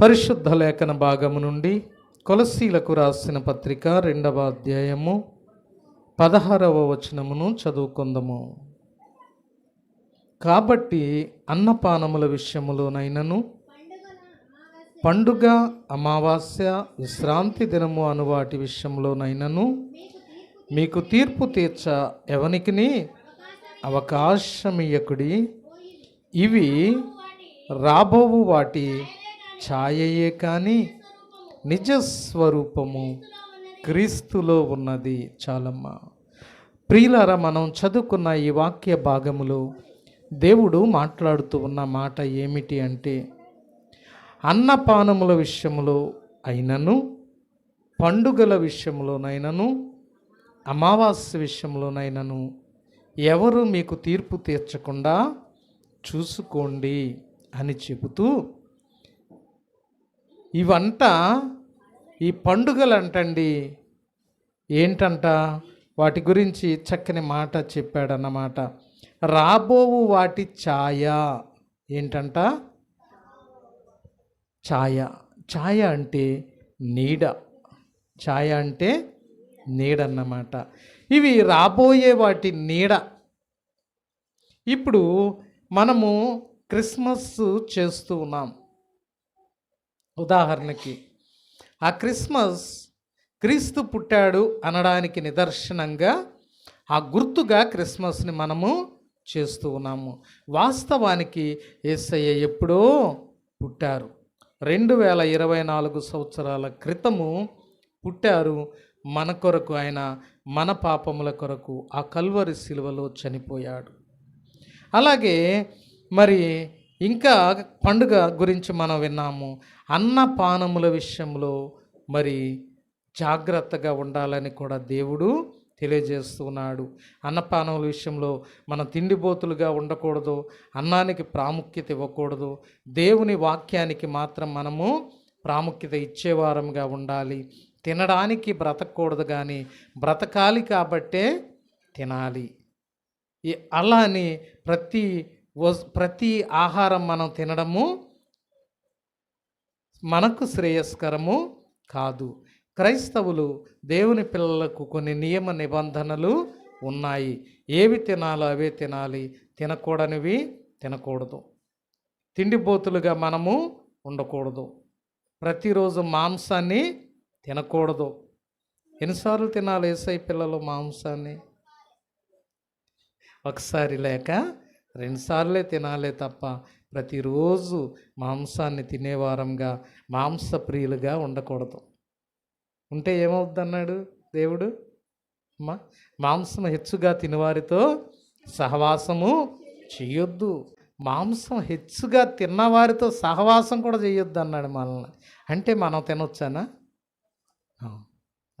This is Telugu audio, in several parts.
పరిశుద్ధ లేఖన భాగము నుండి కొలసీలకు రాసిన పత్రిక రెండవ అధ్యాయము పదహారవ వచనమును చదువుకుందాము. కాబట్టి అన్నపానముల విషయములోనైనను పండుగ అమావాస్య విశ్రాంతి దినము అను వాటి విషయంలోనైనను మీకు తీర్పు తీర్చ ఎవనికిని? అవకాశమియకుడి ఇవి రాబోవు వాటి ఛాయయే కానీ నిజ స్వరూపము క్రీస్తులో ఉన్నది చాలమ్మ. ప్రియులారా మనం చదువుకున్న ఈ వాక్య భాగములో దేవుడు మాట్లాడుతూ ఉన్న మాట ఏమిటి అంటే అన్నపానముల విషయంలో అయినను పండుగల విషయంలోనైనను అమావాస్య విషయంలోనైనను ఎవరు మీకు తీర్పు తీర్చకుండా చూసుకోండి అని చెబుతూ ఇవంట ఈ పండుగలు అంటండి ఏంటంట? వాటి గురించి చక్కని మాట చెప్పాడన్నమాట. రాబోవు వాటి ఛాయ. ఏంటంట? ఛాయ. ఛాయ అంటే నీడ. ఛాయ అంటే నీడ అన్నమాట ఇవి రాబోయే వాటి నీడ. ఇప్పుడు మనము క్రిస్మస్ చేస్తూ ఉన్నాం. ఉదాహరణకి ఆ క్రిస్మస్ క్రీస్తు పుట్టాడు అనడానికి నిదర్శనంగా ఆ గుర్తుగా క్రిస్మస్ని మనము చేస్తూ ఉన్నాము. వాస్తవానికి ఏసయ్య ఎప్పుడో పుట్టారు. రెండు వేల ఇరవై నాలుగు సంవత్సరాల క్రితము పుట్టారు. మన కొరకు ఆయన మన పాపముల కొరకు ఆ కల్వరి శిలువలో చనిపోయాడు. అలాగే మరి ఇంకా పండుగ గురించి మనం విన్నాము. అన్నపానముల విషయంలో మరి జాగ్రత్తగా ఉండాలని కూడా దేవుడు తెలియజేస్తున్నాడు. అన్నపానముల విషయంలో మన తిండిబోతులుగా ఉండకూడదు అన్నానికి ప్రాముఖ్యత ఇవ్వకూడదు. దేవుని వాక్యానికి మాత్రం మనము ప్రాముఖ్యత ఇచ్చేవారంగా ఉండాలి. తినడానికి బ్రతకూడదు కానీ బ్రతకాలి కాబట్టే తినాలి. అలా అని ప్రతి ప్రతి ఆహారం మనం తినడము మనకు శ్రేయస్కరము కాదు. క్రైస్తవులు దేవుని పిల్లలకు కొన్ని నియమ నిబంధనలు ఉన్నాయి. ఏవి తినాలో అవే తినాలి. తినకూడనివి తినకూడదు. తిండిపోతులుగా మనము ఉండకూడదు. ప్రతిరోజు మాంసాన్ని తినకూడదు. ఎన్నిసార్లు తినాలి ఏసై పిల్లలు మాంసాన్ని? ఒకసారి లేక రెండుసార్లే తినాలే తప్ప ప్రతిరోజు మాంసాన్ని తినేవారంగా మాంసప్రియులుగా ఉండకూడదు. ఉంటే ఏమవుద్ది అన్నాడు దేవుడు? అమ్మా మాంసం హెచ్చుగా తినవారితో సహవాసము చేయొద్దు. మాంసం హెచ్చుగా తిన్నవారితో సహవాసం కూడా చేయొద్దు అన్నాడు మనల్ని. అంటే మనం తినొచ్చానా?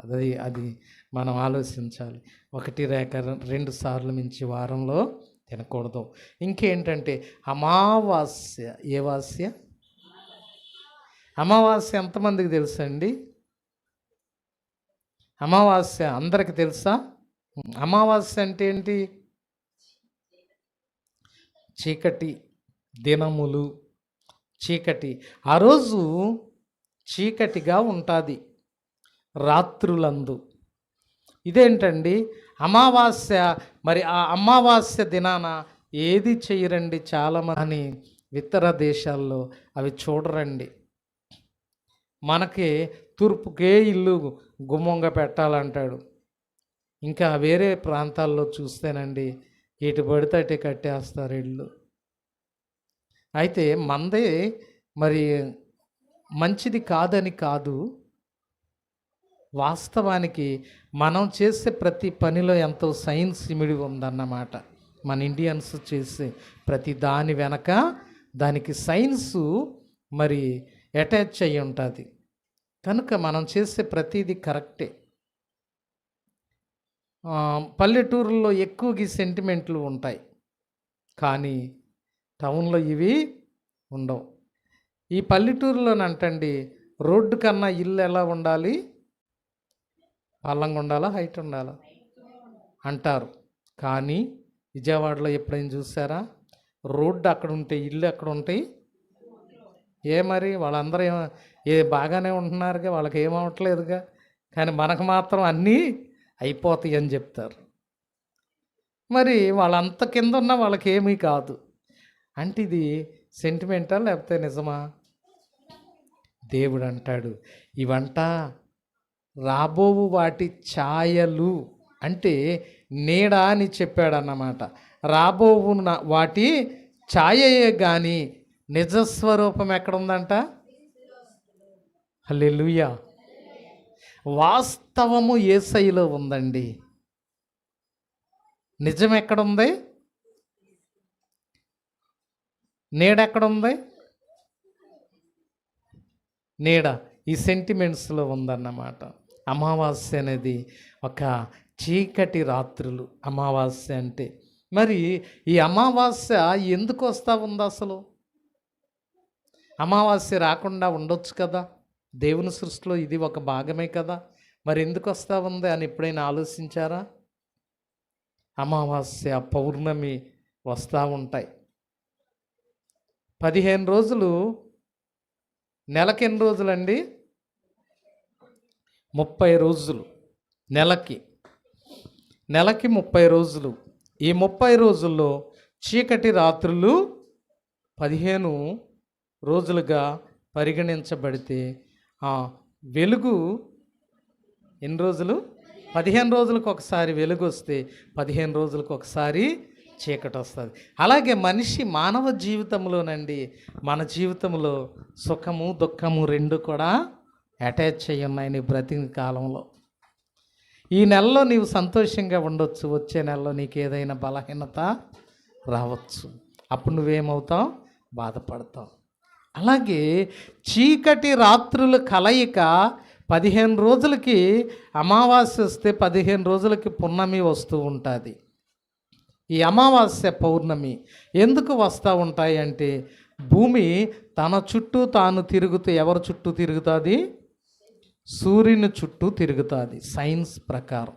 అది అది మనం ఆలోచించాలి. ఒకటి రేఖ రెండు సార్లు మించి వారంలో తినకూడదు. ఇంకేంటంటే అమావాస్య ఏ వాస్య? అమావాస్య ఎంతమందికి తెలుసండి అమావాస్య అందరికి తెలుసా? అమావాస్య అంటే ఏంటి? చీకటి దినములు. చీకటి. ఆ రోజు చీకటిగా ఉంటుంది రాత్రులందు. ఇదేంటండి? అమావాస్య మరి ఆ అమావాస్య దినాన ఏది చేయరండి చాలామంది అని ఇతర దేశాల్లో అవి చూడరండి. మనకి తూర్పుకే ఇల్లు గుమ్మంగా పెట్టాలంటాడు. ఇంకా వేరే ప్రాంతాల్లో చూస్తేనండి ఇటు పడితే అటే కట్టేస్తారు ఇళ్ళు అయితే మందే మరి మంచిది కాదని కాదు వాస్తవానికి మనం చేసే ప్రతి పనిలో ఎంతో సైన్స్ ఇమిడి ఉందన్నమాట. మన ఇండియన్స్ చేసే ప్రతి దాని వెనక దానికి సైన్సు మరి అటాచ్ అయి ఉంటుంది. కనుక మనం చేసే ప్రతిదీ కరెక్టే. పల్లెటూరుల్లో పల్లెటూరులో ఎక్కువగా ఈ సెంటిమెంట్లు ఉంటాయి. కానీ టౌన్లో ఇవి ఉండవు. ఈ పల్లెటూరులోనంటండి రోడ్డు కన్నా ఇల్లు ఎలా ఉండాలి? పల్లంగా ఉండాలా? హైట్ ఉండాలా? అంటారు. కానీ విజయవాడలో ఎప్పుడైనా చూసారా? రోడ్డు అక్కడ ఉంటే ఇల్లు అక్కడ ఉంటాయి ఏ మరి వాళ్ళందరూ ఏమో ఏ బాగానే ఉంటున్నారుగా వాళ్ళకి ఏమవట్లేదుగా కానీ మనకు మాత్రం అన్నీ అయిపోతాయి అని చెప్తారు. మరి వాళ్ళంత కింద ఉన్న వాళ్ళకి ఏమీ కాదు. అంటే ఇది సెంటిమెంటా లేకపోతే నిజమా? దేవుడు అంటాడు ఇవంటా రాబోవు వాటి ఛాయలు అంటే నీడ అని చెప్పాడన్నమాట. రాబోవు వాటి ఛాయయే కానీ నిజస్వరూపం ఎక్కడుందంట? హలెలుయా వాస్తవము ఏసైలో ఉందండి. నిజం ఎక్కడుంది? నీడెక్కడుంది నీడ. ఈ సెంటిమెంట్స్లో ఉందన్నమాట. అమావాస్య అనేది ఒక చీకటి రాత్రులు. అమావాస్య అంటే మరి ఈ అమావాస్య ఎందుకు వస్తూ ఉంది అసలు? అమావాస్య రాకుండా ఉండొచ్చు కదా? దేవుని సృష్టిలో ఇది ఒక భాగమే కదా? మరి ఎందుకు వస్తూ ఉంది అని ఎప్పుడైనా ఆలోచించారా? అమావాస్య పౌర్ణమి వస్తూ ఉంటాయి. పదిహేను రోజులు నెలకెన్ని రోజులండి? ముప్పై రోజులు. నెలకి. నెలకి ముప్పై రోజులు. ఈ ముప్పై రోజుల్లో చీకటి రాత్రులు పదిహేను రోజులుగా పరిగణించబడితే ఆ వెలుగు ఎన్ని రోజులు? పదిహేను రోజులకు ఒకసారి వెలుగు వస్తే పదిహేను రోజులకు ఒకసారి చీకటి వస్తుంది. అలాగే మనిషి మానవ జీవితంలోనండి మన జీవితంలో సుఖము దుఃఖము రెండు కూడా అటాచ్ చేయన్నాయి నీ బ్రతికి కాలంలో. ఈ నెలలో నీవు సంతోషంగా ఉండొచ్చు. వచ్చే నెలలో నీకు ఏదైనా బలహీనత రావచ్చు. అప్పుడు నువ్వేమవుతావు? బాధపడతావు. అలాగే చీకటి రాత్రుల కలయిక పదిహేను రోజులకి అమావాస్య వస్తే పదిహేను రోజులకి పున్నమి వస్తూ ఉంటుంది. ఈ అమావాస్య పౌర్ణమి ఎందుకు వస్తూ ఉంటాయి అంటే భూమి తన చుట్టూ తాను తిరుగుతూ ఎవరి చుట్టూ తిరుగుతుంది? సూర్యుని చుట్టూ తిరుగుతుంది. సైన్స్ ప్రకారం.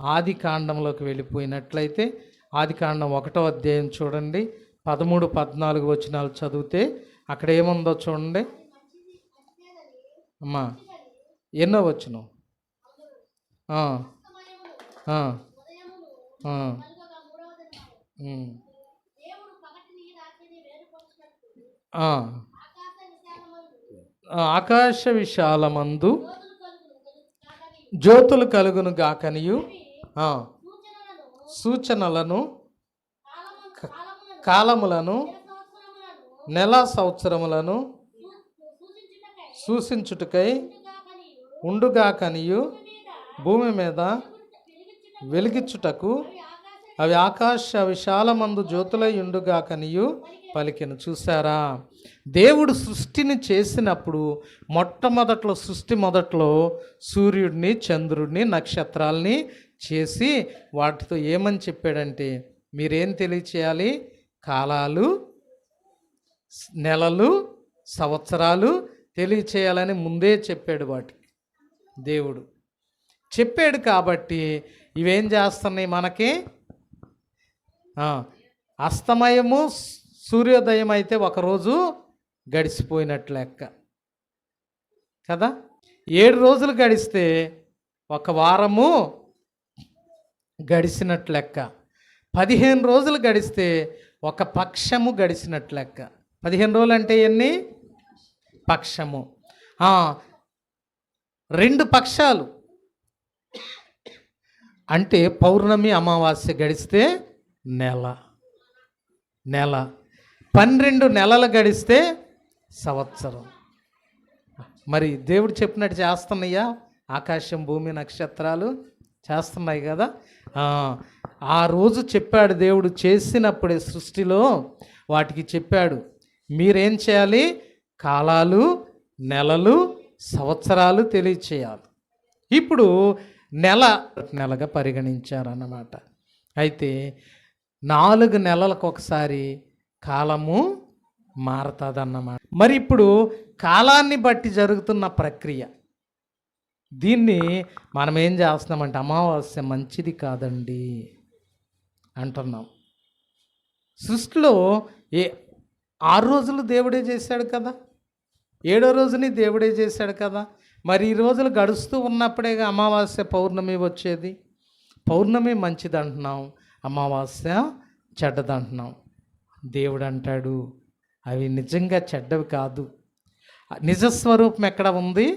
ఆది కాండంలోకి వెళ్ళిపోయినట్లయితే ఆది కాండం ఒకటో అధ్యాయం చూడండి. పదమూడు పద్నాలుగు వచనాలు చదివితే అక్కడ ఏముందో చూడండి. అమ్మా ఎన్నో వచ్చిన ఆ, ఆకాశ విశాలమందు జ్యోతులు కలుగును గాకనియు. సూచనలను కాలములను నెల సంవత్సరములను సూచించుటకై ఉండుగాకనియు. భూమి మీద వెలిగించుటకు అవి ఆకాశ విశాలమందు జ్యోతులై ఉండుగాకనియు పలికెను. చూసారా దేవుడు సృష్టిని చేసినప్పుడు మొట్టమొదట్లో సృష్టి మొదట్లో సూర్యుడిని చంద్రుడిని నక్షత్రాల్ని చేసి వాటితో ఏమని చెప్పాడంటే మీరేం తెలియచేయాలి? కాలాలు నెలలు సంవత్సరాలు తెలియచేయాలని ముందే చెప్పాడు వాటికి దేవుడు. చెప్పాడు కాబట్టి ఇవేం చేస్తున్నాయి మనకి? అస్తమయము సూర్యోదయం అయితే ఒకరోజు గడిచిపోయినట్లు లెక్క. కదా? ఏడు రోజులు గడిస్తే ఒక వారము గడిచినట్లు లెక్క. పదిహేను రోజులు గడిస్తే ఒక పక్షము గడిచినట్లు లెక్క. పదిహేను రోజులు అంటే ఎన్ని? పక్షము. రెండు పక్షాలు. అంటే పౌర్ణమి అమావాస్య గడిస్తే నెల. నెల. పన్నెండు నెలలు గడిస్తే సంవత్సరం. మరి దేవుడు చెప్పినట్టు చేస్తున్నాయా ఆకాశం భూమి నక్షత్రాలు చేస్తున్నాయి కదా? ఆ, రోజు చెప్పాడు దేవుడు చేసినప్పుడే సృష్టిలో వాటికి చెప్పాడు. మీరేం చేయాలి? కాలాలు నెలలు సంవత్సరాలు తెలియచేయాలి. ఇప్పుడు నెల నెలగా పరిగణించారన్నమాట. అయితే నాలుగు నెలలకు ఒకసారి కాలము మారుతుందన్నమాట. మరి ఇప్పుడు కాలాన్ని బట్టి జరుగుతున్న ప్రక్రియ. దీన్ని మనం ఏం చేస్తున్నామంటే అమావాస్య మంచిది కాదండి అంటున్నాం. సృష్టిలో ఏ ఆరు రోజులు దేవుడే చేశాడు కదా? ఏడో రోజుని దేవుడే చేశాడు కదా? మరి ఈ రోజులు గడుస్తూ ఉన్నప్పుడే అమావాస్య పౌర్ణమి వచ్చేది? పౌర్ణమి మంచిది అంటున్నాం. అమావాస్య చెడ్డదంటున్నాం. దేవుడు అంటాడు అవి నిజంగా చెడ్డవి కాదు. నిజస్వరూపం ఎక్కడ ఉంది?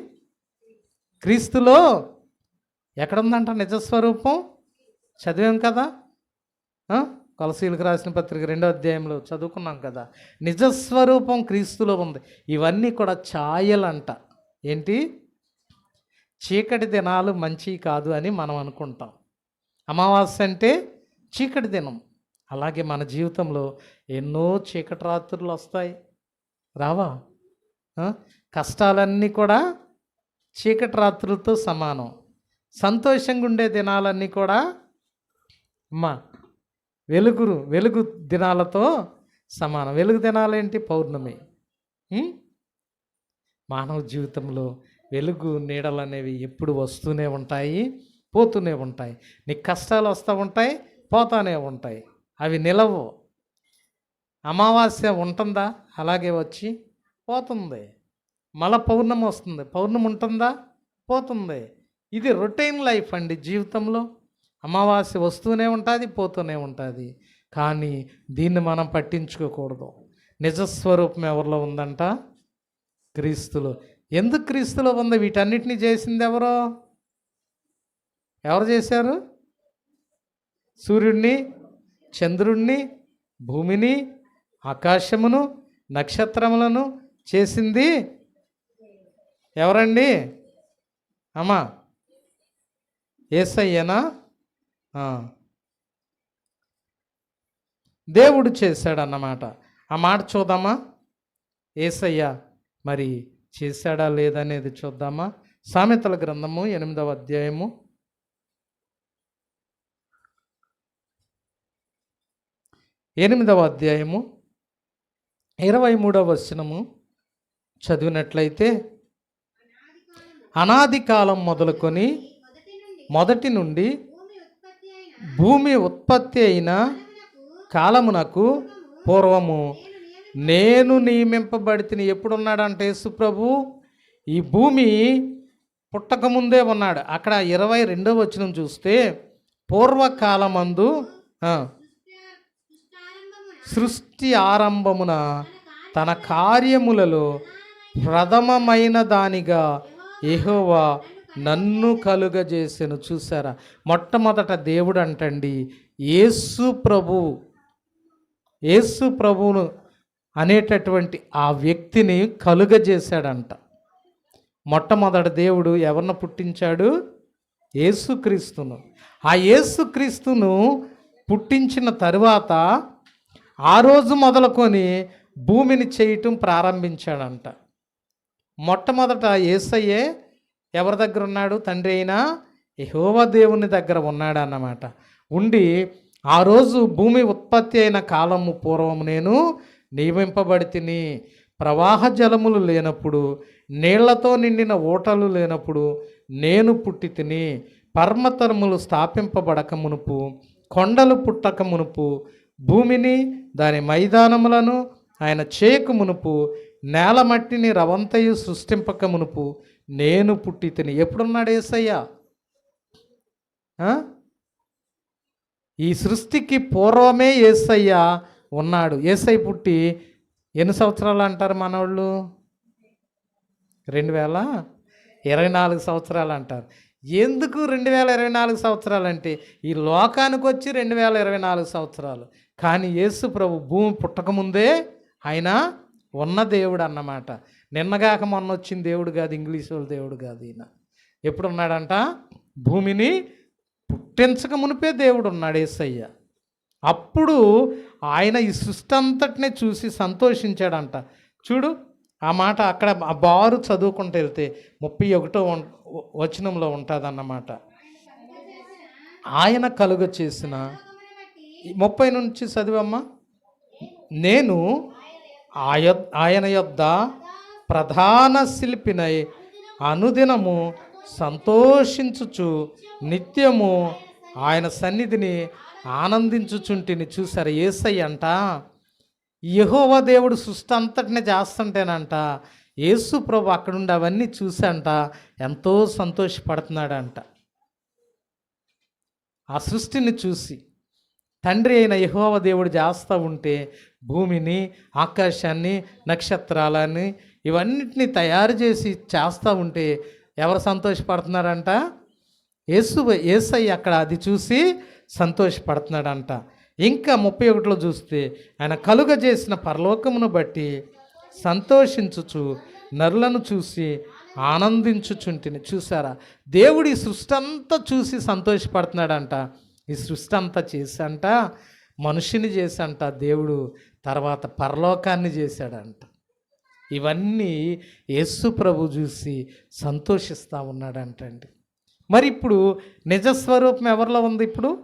క్రీస్తులో. ఎక్కడ ఉందంట నిజస్వరూపం? చదివాం కదా? కొలసీలకు రాసిన పత్రిక రెండో అధ్యాయంలో చదువుకున్నాం కదా. నిజస్వరూపం క్రీస్తులో ఉంది. ఇవన్నీ కూడా ఛాయలంట. ఏంటి? చీకటి దినాలు మంచి కాదు అని మనం అనుకుంటాం. అమావాస్య అంటే చీకటి దినం. అలాగే మన జీవితంలో ఎన్నో చీకటి రాత్రులు వస్తాయి. రావా? కష్టాలన్నీ కూడా చీకటి రాత్రులతో సమానం. సంతోషంగా ఉండే దినాలన్నీ కూడా అమ్మా వెలుగురు వెలుగు దినాలతో సమానం. వెలుగు దినాలేంటి? పౌర్ణమి. మానవ జీవితంలో వెలుగు నీడలు అనేవి ఎప్పుడు వస్తూనే ఉంటాయి పోతూనే ఉంటాయి. నీకు కష్టాలు వస్తూ ఉంటాయి పోతానే ఉంటాయి. అవి నిలవు. అమావాస్య ఉంటుందా? అలాగే వచ్చి పోతుంది. మళ్ళా పౌర్ణమి వస్తుంది. పౌర్ణమి ఉంటుందా? పోతుంది. ఇది రొటీన్ లైఫ్ అండి జీవితంలో. అమావాస్య వస్తూనే ఉంటుంది పోతూనే ఉంటుంది. కానీ దీన్ని మనం పట్టించుకోకూడదు. నిజస్వరూపం ఎవరిలో ఉందంట? క్రీస్తులో. ఎందుకు క్రీస్తులో ఉంది? వీటన్నిటిని చేసింది ఎవరో? ఎవరు చేశారు? సూర్యుడిని చంద్రుణ్ణి భూమిని ఆకాశమును నక్షత్రములను చేసింది ఎవరండి? అమ్మా ఏసయ్యనా? దేవుడు చేశాడన్నమాట. ఆ మాట చూద్దామా? ఏసయ్య మరి చేశాడా లేదనేది చూద్దామా? సామెతల గ్రంథము ఎనిమిదవ అధ్యాయము ఎనిమిదవ అధ్యాయము ఇరవై మూడవ వచనము చదివినట్లయితే అనాది కాలం మొదలుకొని మొదటి నుండి భూమి ఉత్పత్తి అయిన కాలమునకు పూర్వము. నేను నియమింపబడితిని ఎప్పుడున్నాడంటే యేసుప్రభు? ఈ భూమి పుట్టకముందే ఉన్నాడు. అక్కడ ఇరవై రెండవ వచనం చూస్తే పూర్వకాలమందు సృష్టి ఆరంభమున తన కార్యములలో ప్రథమమైన దానిగా ఎహోవా నన్ను కలుగజేసెను. చూసారా మొట్టమొదట దేవుడు అంటండి యేసు ప్రభు యేసు ప్రభువును అనేటటువంటి ఆ వ్యక్తిని కలుగజేశాడంట. మొట్టమొదట దేవుడు ఎవరిని పుట్టించాడు? యేసుక్రీస్తును. ఆ యేసుక్రీస్తును పుట్టించిన తరువాత ఆ రోజు మొదలుకొని భూమిని చేయటం ప్రారంభించాడంట. మొట్టమొదట యేసయ్యే ఎవరి దగ్గర ఉన్నాడు? తండ్రి అయినా యహోవ దేవుని దగ్గర ఉన్నాడు అన్నమాట ఉండి ఆ రోజు భూమి ఉత్పత్తి అయిన కాలము పూర్వం నేను నియమింపబడి తిని ప్రవాహ జలములు లేనప్పుడు నీళ్ళతో నిండిన ఓటలు లేనప్పుడు నేను పుట్టి తిని పర్మతరములు స్థాపింపబడక మునుపు కొండలు పుట్టక మునుపు భూమిని దాని మైదానములను ఆయన చేయక మునుపు నేల మట్టిని రవంతయు సృష్టింపక మునుపు నేను పుట్టి తిని. ఎప్పుడున్నాడు ఏసయ్యా? ఈ సృష్టికి పూర్వమే ఏసయ్య ఉన్నాడు. ఏసై పుట్టి ఎన్ని సంవత్సరాలు అంటారు మనోళ్ళు? రెండు వేల ఇరవై నాలుగు సంవత్సరాలు అంటారు. ఎందుకు రెండు వేల ఇరవై నాలుగు సంవత్సరాలు అంటే ఈ లోకానికి వచ్చి రెండు వేల ఇరవై నాలుగు సంవత్సరాలు. కానీ యేసు ప్రభు భూమి పుట్టకముందే ఆయన ఉన్న దేవుడు అన్నమాట. నిన్నగాక మొన్న వచ్చిన దేవుడు కాదు ఇంగ్లీష్ వాళ్ళ దేవుడు కాదు ఈయన. ఎప్పుడు ఉన్నాడంట భూమిని పుట్టించక మునిపే దేవుడు ఉన్నాడు ఏసయ్య. అప్పుడు ఆయన ఈ సృష్టి అంతటినే చూసి సంతోషించాడంట. చూడు ఆ మాట అక్కడ ఆ బారు చదువుకుంటూ వెళ్తే ముప్పై ఒకటో వం- వచనంలో ఉంటుందన్నమాట. ఆయన కలుగ చేసిన ముప్పై నుంచి చదివమ్మా. నేను ఆయ ఆయన యొద్ద ప్రధాన శిల్పినై అనుదినము సంతోషించుచు నిత్యము ఆయన సన్నిధిని ఆనందించుచుంటిని చూసారు ఏసై అంట. యహోవ దేవుడు సృష్టి అంతటిని చేస్తుంటేనంట. యేసు ప్రభు అక్కడుండి అవన్నీ చూసంట ఎంతో సంతోషపడుతున్నాడంట. ఆ సృష్టిని చూసి తండ్రి అయిన యహోవ దేవుడు చేస్తూ ఉంటే భూమిని ఆకాశాన్ని నక్షత్రాలని ఇవన్నిటిని తయారు చేసి చేస్తూ ఉంటే ఎవరు సంతోషపడుతున్నారంట? యేసు యేసయ్య అక్కడ అది చూసి సంతోషపడుతున్నాడంట. ఇంకా ముప్పై ఒకటిలో చూస్తే ఆయన కలుగజేసిన పరలోకమును బట్టి సంతోషించుచు నరులను చూసి ఆనందించుచుంటిని. చూసారా? దేవుడి సృష్టి అంతా చూసి సంతోషపడుతున్నాడంట. ఈ సృష్టి అంతా చేశాంట మనిషిని చేశాంట దేవుడు తర్వాత పరలోకాన్ని చేశాడంట. ఇవన్నీ యేసు ప్రభు చూసి సంతోషిస్తూ ఉన్నాడంటండి. మరి ఇప్పుడు నిజస్వరూపం ఎవరిలో ఉంది ఇప్పుడు?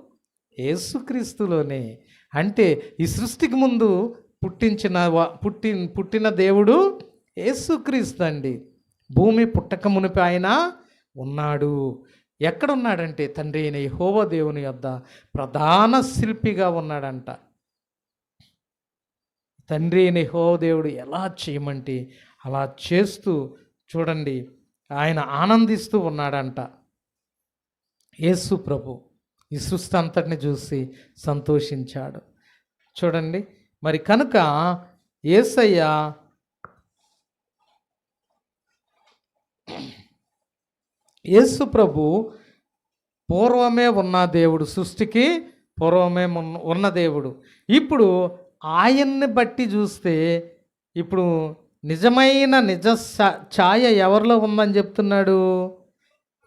యేసుక్రీస్తులోనే అంటే ఈ సృష్టికి ముందు పుట్టించిన పుట్టి పుట్టిన దేవుడు యేసుక్రీస్తు అండి. భూమి పుట్టక మునిపి ఆయన ఉన్నాడు. ఎక్కడున్నాడంటే తండ్రి అయిన యెహోవా దేవుని యొద్ద ప్రధాన శిల్పిగా ఉన్నాడంట. తండ్రి అయిన యెహోవా దేవుడు ఎలా చేయమంటే అలా చేస్తూ చూడండి ఆయన ఆనందిస్తూ ఉన్నాడంట. యేసు ప్రభు ఈ సృష్టి అంతటిని చూసి సంతోషించాడు. చూడండి మరి కనుక యేసయ్య యేసు ప్రభు పూర్వమే ఉన్న దేవుడు సృష్టికి పూర్వమే ఉన్న- ఉన్న దేవుడు. ఇప్పుడు ఆయన్ని బట్టి చూస్తే ఇప్పుడు నిజమైన నిజ ఛాయ ఎవరిలో ఉందని చెప్తున్నాడు?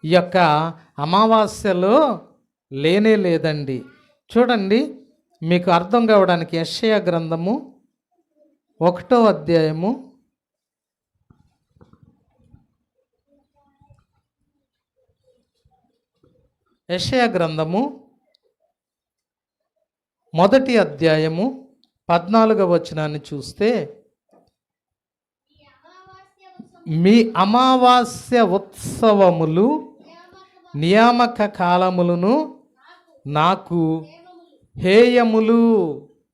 ఈ యొక్క అమావాస్యలో లేనే లేదండి. చూడండి మీకు అర్థం కావడానికి యశయ గ్రంథము ఒకటో అధ్యాయము యషయ గ్రంథము మొదటి అధ్యాయము పద్నాలుగవ వచనాన్ని చూస్తే మీ అమావాస్య ఉత్సవములు నియామక కాలములను నాకు హేయములు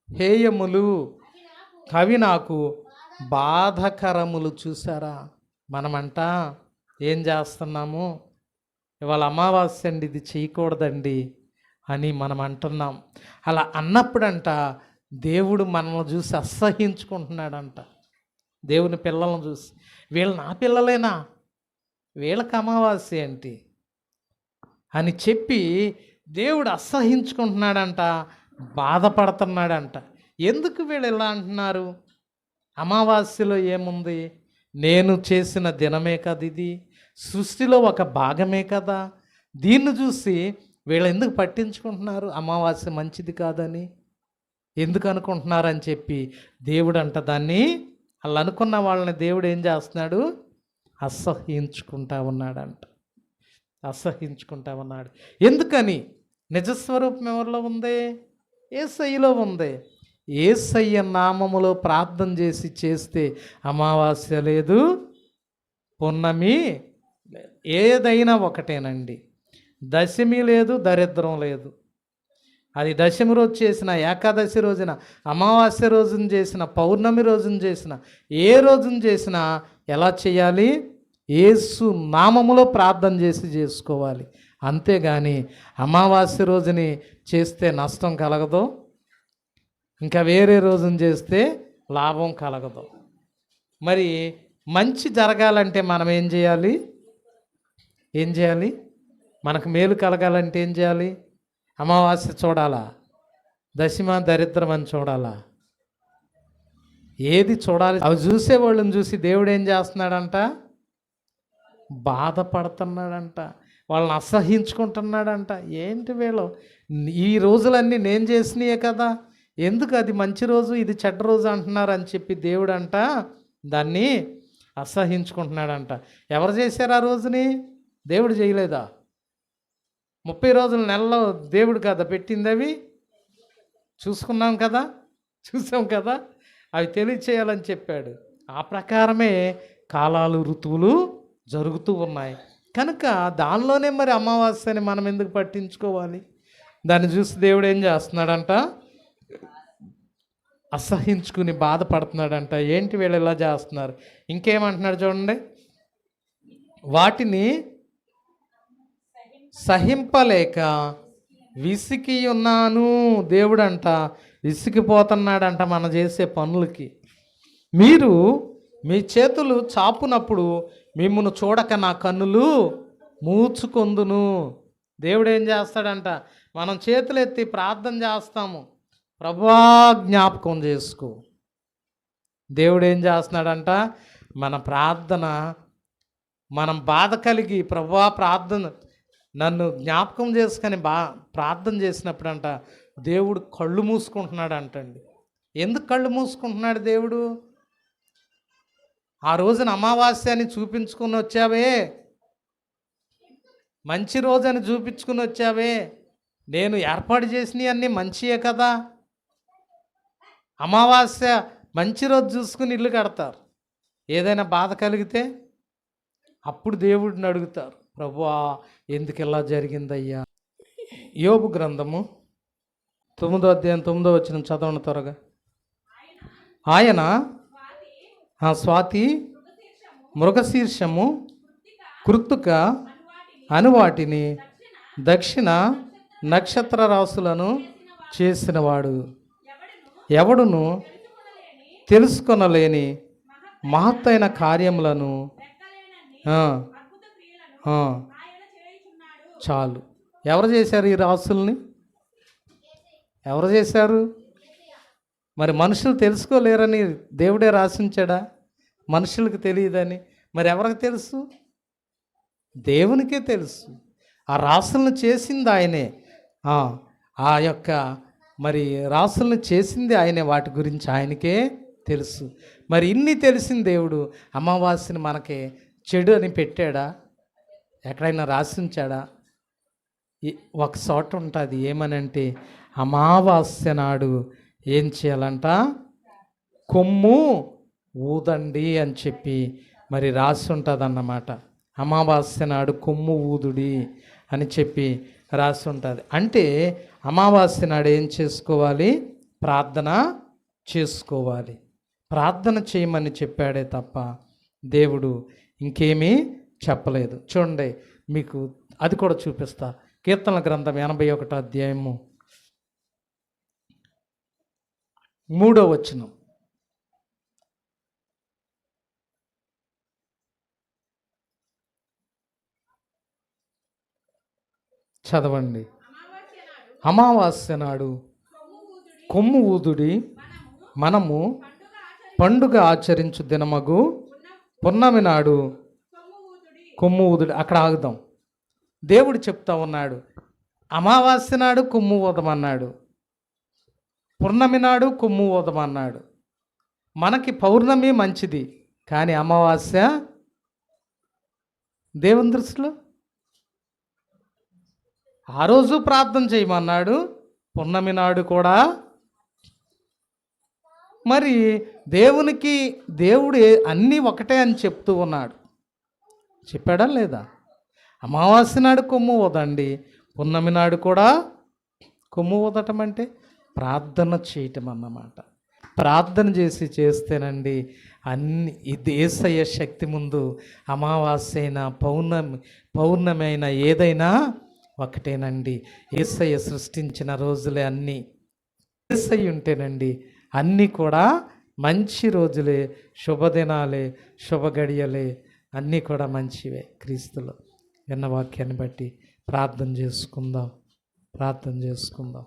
హేయములు కవి నాకు బాధకరములు చూసారా? మనమంట ఏం చేస్తున్నాము? ఇవాళ అమావాస్య అండి ఇది చేయకూడదండి అని మనం అంటున్నాం. అలా అన్నప్పుడంట దేవుడు మనల్ని చూసి అసహించుకుంటున్నాడంట దేవుని పిల్లలను చూసి వీళ్ళు నా పిల్లలేనా? వీళ్ళకి అమావాస్య ఏంటి? అని చెప్పి దేవుడు అసహించుకుంటున్నాడంట బాధపడుతున్నాడంట. ఎందుకు వీళ్ళు ఇలా అంటున్నారు? అమావాస్యలో ఏముంది? నేను చేసిన దినమే కదా ఇది. సృష్టిలో ఒక భాగమే కదా. దీన్ని చూసి వీళ్ళు ఎందుకు పట్టించుకుంటున్నారు? అమావాస్య మంచిది కాదని? ఎందుకు అనుకుంటున్నారని చెప్పి దేవుడు అంట దాన్ని. వాళ్ళు అనుకున్న వాళ్ళని దేవుడు ఏం చేస్తున్నాడు? అసహ్యించుకుంటా ఉన్నాడంట. అసహించుకుంటా ఉన్నాడు. ఎందుకని? నిజస్వరూపం ఎవరిలో ఉంది? ఏసయ్యలో ఉంది. ఏసయ్య నామములో ప్రార్థన చేసి చేస్తే అమావాస్య లేదు పున్నమి ఏదైనా ఒకటేనండి. దశమి లేదు దరిద్రం లేదు. అది దశమి రోజు చేసిన ఏకాదశి రోజున అమావాస్య రోజున చేసిన పౌర్ణమి రోజున చేసిన ఏ రోజున చేసినా ఎలా చేయాలి? ఏసు నామములో ప్రార్థన చేసి చేసుకోవాలి. అంతేగాని అమావాస్య రోజుని చేస్తే నష్టం కలగదు. ఇంకా వేరే రోజున చేస్తే లాభం కలగదు. మరి మంచి జరగాలంటే మనం ఏం చేయాలి? ఏం చేయాలి? మనకు మేలు కలగాలంటే ఏం చేయాలి? అమావాస్య చూడాలా? దశమ దరిద్రం అని చూడాలా? ఏది చూడాలి? అవి చూసే వాళ్ళని చూసి దేవుడు ఏం చేస్తున్నాడంట? బాధపడుతున్నాడంట. వాళ్ళని అసహించుకుంటున్నాడంట. ఏంటి వీళ్ళు? ఈ రోజులన్నీ నేను చేసినాయే కదా. ఎందుకు అది మంచి రోజు ఇది చెడ్డ రోజు అంటున్నారు అని చెప్పి దేవుడంట. దాన్ని అసహించుకుంటున్నాడంట. ఎవరు చేశారు ఆ రోజుని? దేవుడు చేయలేదా? ముప్పై రోజుల నెలలో దేవుడు కదా పెట్టింది అవి? చూసుకున్నాం కదా? చూసాం కదా? అవి తెలియచేయాలని చెప్పాడు. ఆ ప్రకారమే కాలాలు ఋతువులు జరుగుతూ ఉన్నాయి. కనుక దానిలోనే మరి అమావాస్యని మనం ఎందుకు పట్టించుకోవాలి? దాన్ని చూసి దేవుడు ఏం చేస్తున్నాడంట? అసహించుకుని బాధపడుతున్నాడంట. ఏంటి వీళ్ళు ఇలా చేస్తున్నారు? ఇంకేమంటున్నాడు చూడండి. వాటిని సహింపలేక విసికి ఉన్నాను దేవుడంట. విసిగిపోతున్నాడంట మన చేసే పనులకి. మీరు మీ చేతులు చాపునప్పుడు మిమ్మల్ని చూడక నా కన్నులు మూచుకొందును. దేవుడు ఏం చేస్తాడంట? మనం చేతులు ఎత్తి ప్రార్థన చేస్తాము. ప్రభా జ్ఞాపకం చేసుకో. దేవుడు ఏం చేస్తున్నాడంట? మన ప్రార్థన మనం బాధ కలిగి ప్రభా ప్రార్థన నన్ను జ్ఞాపకం చేసుకొని బా ప్రార్థన చేసినప్పుడు అంట దేవుడు కళ్ళు మూసుకుంటున్నాడు అంటండి ఎందుకు కళ్ళు మూసుకుంటున్నాడు దేవుడు? ఆ రోజున అమావాస్య అని చూపించుకుని వచ్చావే. మంచి రోజు అని చూపించుకుని వచ్చావే. నేను ఏర్పాటు చేసినవన్నీ మంచియే కదా. అమావాస్య మంచి రోజు చూసుకుని ఇల్లు కడతారు. ఏదైనా బాధ కలిగితే అప్పుడు దేవుడిని అడుగుతారు. ప్రభువా ఎందుకు ఇలా జరిగిందయ్యా? యోబు గ్రంథము తొమ్మిదో అధ్యాయం తొమ్మిదో వచ్చిన చదవను త్వరగా. ఆయన ఆ స్వాతి మృగశీర్షము కృత్తుక అనువాటిని దక్షిణ నక్షత్ర రాసులను చేసినవాడు. ఎవడును తెలుసుకొనలేని మహత్తైన కార్యములను చాలు. ఎవరు చేశారు ఈ రాసుల్ని? ఎవరు చేశారు? మరి మనుషులు తెలుసుకోలేరని దేవుడే రాసించాడా? మనుషులకు తెలియదని. మరి ఎవరికి తెలుసు? దేవునికే తెలుసు. ఆ రాసులను చేసింది ఆయనే. ఆ, యొక్క మరి రాసులను చేసింది ఆయనే. వాటి గురించి ఆయనకే తెలుసు. మరి ఇన్ని తెలిసిన దేవుడు అమావాస్యని మనకి చెడు అని పెట్టాడా? ఎక్కడైనా రాసించాడా? ఒక చోట ఉంటుంది. ఏమనంటే అమావాస్య నాడు ఏం చేయాలంట? కొమ్ము ఊదండి అని చెప్పి మరి రాసి ఉంటుంది అన్నమాట అమావాస్య నాడు కొమ్ము ఊదుడి అని చెప్పి రాసి ఉంటుంది. అంటే అమావాస్య నాడు ఏం చేసుకోవాలి? ప్రార్థన చేసుకోవాలి. ప్రార్థన చేయమని చెప్పాడే తప్ప దేవుడు ఇంకేమీ చెప్పలేదు. చూడండి మీకు అది కూడా చూపిస్తా. కీర్తన గ్రంథం ఎనభై ఒకటో అధ్యాయము మూడో వచనం. చదవండి. అమావాస్య నాడు కొమ్ము ఊదుడి మనము పండుగ ఆచరించు దినమగు పున్నమి నాడు కొమ్ము ఊదుడి. అక్కడ ఆగుదాం. దేవుడు చెప్తా ఉన్నాడు అమావాస్య నాడు కొమ్ము ఊదమన్నాడు పూర్ణమి నాడు కొమ్ము ఊదమన్నాడు. మనకి పౌర్ణమి మంచిది కానీ అమావాస్య దేవుని దృష్టిలో? ఆ రోజు ప్రార్థన చేయమన్నాడు పున్నమి నాడు కూడా. మరి దేవునికి దేవుడు అన్నీ ఒకటే అని చెప్తూ ఉన్నాడు. చెప్పాడా లేదా? అమావాస్య నాడు కొమ్ము ఊదండి. పున్నమి నాడు కూడా కొమ్ము ఊదటం అంటే ప్రార్థన చేయటం అన్నమాట. ప్రార్థన చేసి చేస్తేనండి అన్ని ఈ దేశయ శక్తి ముందు అమావాస్య అయినా పౌర్ణమి పౌర్ణమి అయినా ఏదైనా ఒకటేనండి. ఏసయ్య సృష్టించిన రోజులే అన్నీ. ఏసయ్య ఉంటేనండి అన్నీ కూడా మంచి రోజులే శుభదినాలే శుభగడియలే అన్నీ కూడా మంచివే క్రీస్తులు. విన్న వాక్యాన్ని బట్టి ప్రార్థన చేసుకుందాం. ప్రార్థన చేసుకుందాం.